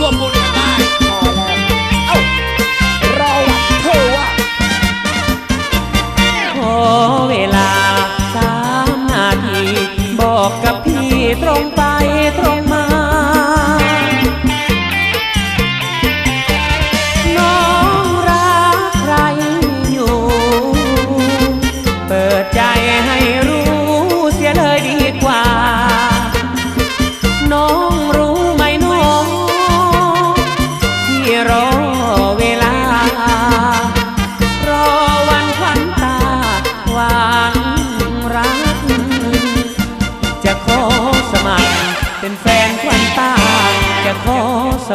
我不理。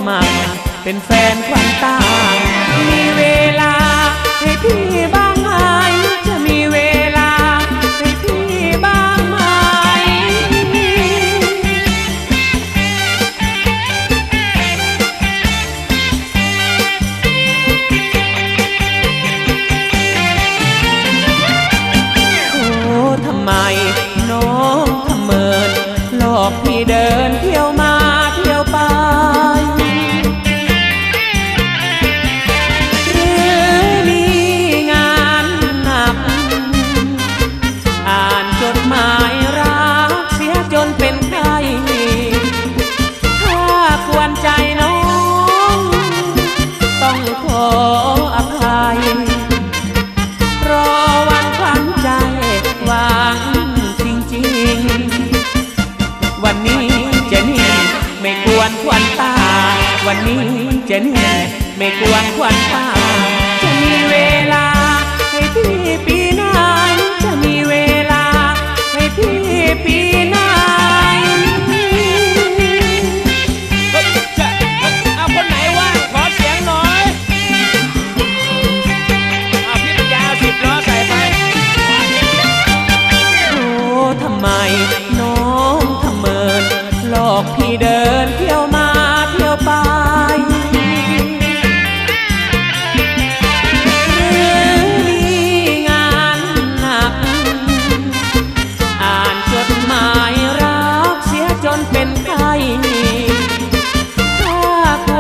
มัคร เป็นแฟนควันตา มีเวลาให้พี่บ้างไหมจะมีเวลาให้พี่บ้างไหมโอ้ทำไมน้องทำเมินหลอกพี่เดินเที่ยว ไม่ควรควันตา วันนี้จะนี่ไม่ควรควันตาจะมีเวลา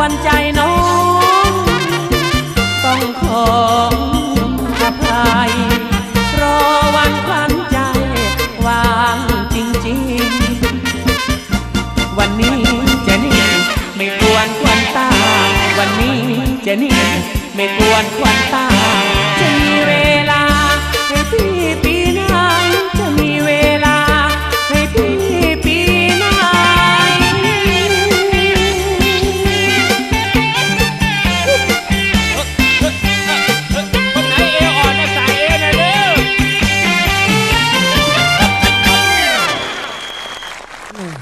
อนใจน้อง ต้องขอจะพายรอวันควันใจวางจริงๆ วันนี้จะนี่ไม่ควรควันตา วันนี้จะนี่ไม่ควรควันตา จะมีเวลาให้พี่